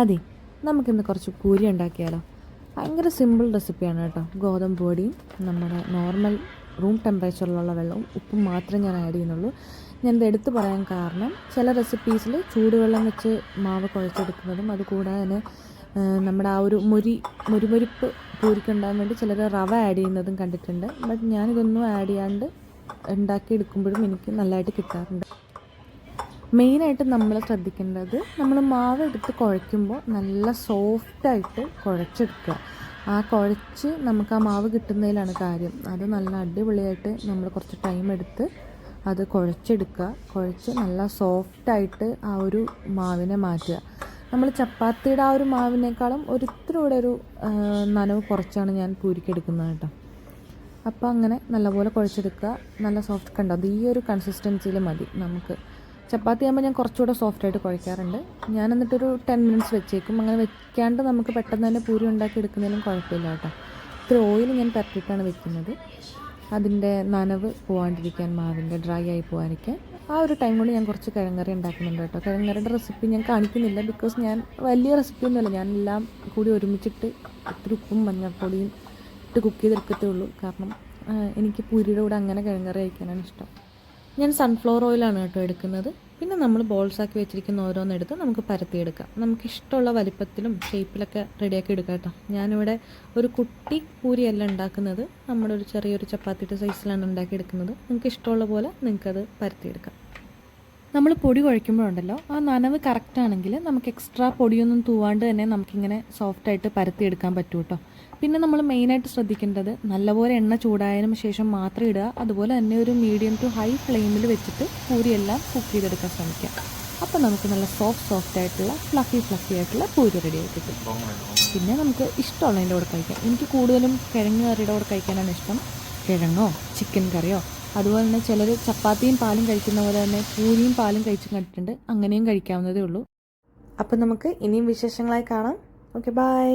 അതെ നമുക്കിന്ന് കുറച്ച് പൂരി ഉണ്ടാക്കിയാലോ. ഭയങ്കര സിമ്പിൾ റെസിപ്പിയാണ് കേട്ടോ. ഗോതമ്പ് പൊടിയും നമ്മുടെ നോർമൽ റൂം ടെമ്പറേച്ചറിലുള്ള വെള്ളവും ഉപ്പും മാത്രമേ ഞാൻ ആഡ് ചെയ്യുന്നുള്ളൂ. ഞാൻ ഇത് എടുത്തു പറയാൻ കാരണം ചില റെസിപ്പീസിൽ ചൂടുവെള്ളം വെച്ച് മാവ് കുഴച്ചെടുക്കുന്നതും അതുകൂടാതെ തന്നെ നമ്മുടെ ആ ഒരു മുരി മുരിമുരിപ്പ് പൂരിക്കുണ്ടാകാൻ വേണ്ടി ചിലർ റവ ആഡ് ചെയ്യുന്നതും കണ്ടിട്ടുണ്ട്. ബട്ട് ഞാനിതൊന്നും ആഡ് ചെയ്യാണ്ട് ഉണ്ടാക്കിയെടുക്കുമ്പോഴും എനിക്ക് നല്ലതായിട്ട് കിട്ടാറുണ്ട്. മെയിനായിട്ട് നമ്മൾ ശ്രദ്ധിക്കേണ്ടത് നമ്മൾ മാവ് എടുത്ത് കുഴയ്ക്കുമ്പോൾ നല്ല സോഫ്റ്റായിട്ട് കുഴച്ചെടുക്കുക. ആ കുഴച്ച് നമുക്ക് ആ മാവ് കിട്ടുന്നതിലാണ് കാര്യം. അത് നല്ല അടിപൊളിയായിട്ട് നമ്മൾ കുറച്ച് ടൈം എടുത്ത് അത് കുഴച്ചെടുക്കുക. കുഴച്ച് നല്ല സോഫ്റ്റായിട്ട് ആ ഒരു മാവിനെ മാറ്റുക. നമ്മൾ ചപ്പാത്തിയുടെ ആ ഒരു മാവിനേക്കാളും ഒരിത്തിരി കൂടെ ഒരു നനവ് കുറച്ചാണ് ഞാൻ പൂരിക്കെടുക്കുന്നത് കേട്ടോ. അപ്പോൾ അങ്ങനെ നല്ലപോലെ കുഴച്ചെടുക്കുക. നല്ല സോഫ്റ്റ് കണ്ടോ? അത് ഈ ഒരു കൺസിസ്റ്റൻസിയിൽ മതി നമുക്ക്. ചപ്പാത്തി ആകുമ്പോൾ ഞാൻ കുറച്ചുകൂടെ സോഫ്റ്റായിട്ട് കുഴയ്ക്കാറുണ്ട് ഞാൻ എന്നിട്ടൊരു ടെൻ മിനിറ്റ്സ് വെച്ചേക്കും. അങ്ങനെ വെക്കാണ്ട് നമുക്ക് പെട്ടെന്ന് തന്നെ പൂരി ഉണ്ടാക്കി എടുക്കുന്നതിലും കുഴപ്പമില്ല കേട്ടോ. ഇത്ര ഓയിൽ ഞാൻ പരത്തിയിട്ടാണ് വെക്കുന്നത്. അതിന്റെ നനവ് പോകാണ്ടിരിക്കാൻ മാവിന്റെ ഡ്രൈ ആയി പോകാനൊക്കെ ആ ഒരു ടൈം കൊണ്ട് ഞാൻ കുറച്ച് കിഴങ്ങറി ഉണ്ടാക്കുന്നുണ്ട് കേട്ടോ. കിഴങ്ങറിയുടെ റെസിപ്പി ഞാൻ കാണിക്കുന്നില്ല ബിക്കോസ് ഞാൻ വലിയ റെസിപ്പി ഒന്നുമല്ല. ഞാൻ എല്ലാം കൂടി ഒരുമിച്ചിട്ട് ഇത്തിരി ഉപ്പും മഞ്ഞൾപ്പൊടിയും ഇട്ട് കുക്ക് ചെയ്തെടുക്കത്തേ ഉള്ളൂ. കാരണം എനിക്ക് പൂരിയുടെ കൂടെ അങ്ങനെ കിഴങ്ങറി കഴിക്കാനാണ് ഇഷ്ടം. ഞാൻ സൺഫ്ലവർ ഓയിലാണ് കേട്ടോ എടുക്കുന്നത്. പിന്നെ നമ്മൾ ബോൾസ് ആക്കി വെച്ചിരിക്കുന്ന ഓരോന്നെടുത്ത് നമുക്ക് പരത്തിയെടുക്കാം. നമുക്ക് ഇഷ്ടമുള്ള വലിപ്പത്തിലും ഷേപ്പിലൊക്കെ റെഡിയാക്കി എടുക്കാം കേട്ടോ. ഞാനിവിടെ ഒരു കുട്ടി പൂരിയല്ല ഉണ്ടാക്കുന്നത്. നമ്മുടെ ഒരു ചെറിയൊരു ചപ്പാത്തിയുടെ സൈസിലാണ് ഉണ്ടാക്കിയെടുക്കുന്നത് നിങ്ങൾക്ക് ഇഷ്ടമുള്ള പോലെ നിങ്ങൾക്കത് പരത്തിയെടുക്കാം. നമ്മൾ പൊടി കുഴയ്ക്കുമ്പോഴുണ്ടല്ലോ ആ നനവ് കറക്റ്റ് ആണെങ്കിൽ നമുക്ക് എക്സ്ട്രാ പൊടിയൊന്നും തൂവാണ്ട് തന്നെ നമുക്കിങ്ങനെ സോഫ്റ്റായിട്ട് പരത്തിയെടുക്കാൻ പറ്റും കേട്ടോ പിന്നെ നമ്മൾ മെയിനായിട്ട് ശ്രദ്ധിക്കേണ്ടത് നല്ലപോലെ എണ്ണ ചൂടായതിനു ശേഷം മാത്രം ഇടുക. അതുപോലെ തന്നെ ഒരു മീഡിയം ടു ഹൈ ഫ്ലെയിമിൽ വെച്ചിട്ട് പൂരിയെല്ലാം കുക്ക് ചെയ്തെടുക്കാൻ ശ്രമിക്കുക. അപ്പോൾ നമുക്ക് നല്ല സോഫ്റ്റ് സോഫ്റ്റ് ആയിട്ടുള്ള ഫ്ലഫി ഫ്ലഫി ആയിട്ടുള്ള പൂരി റെഡി ആയി കിട്ടും. പിന്നെ നമുക്ക് ഇഷ്ടമുള്ളതിന്റെ കൂടെ കഴിക്കാം. എനിക്ക് കൂടുതലും കിഴങ്ങ് കറിയുടെ കൂടെ കഴിക്കാനാണ് ഇഷ്ടം. കിഴങ്ങോ ചിക്കൻ കറിയോ അതുപോലെ തന്നെ ചിലർ ചപ്പാത്തിയും പാലും കഴിക്കുന്ന പോലെ തന്നെ പൂരിയും പാലും കഴിച്ചും കണ്ടിട്ടുണ്ട്. അങ്ങനെയും കഴിക്കാവുന്നതേ ഉള്ളൂ. അപ്പം നമുക്ക് ഇനിയും വിശേഷങ്ങളായി കാണാം. Okay bye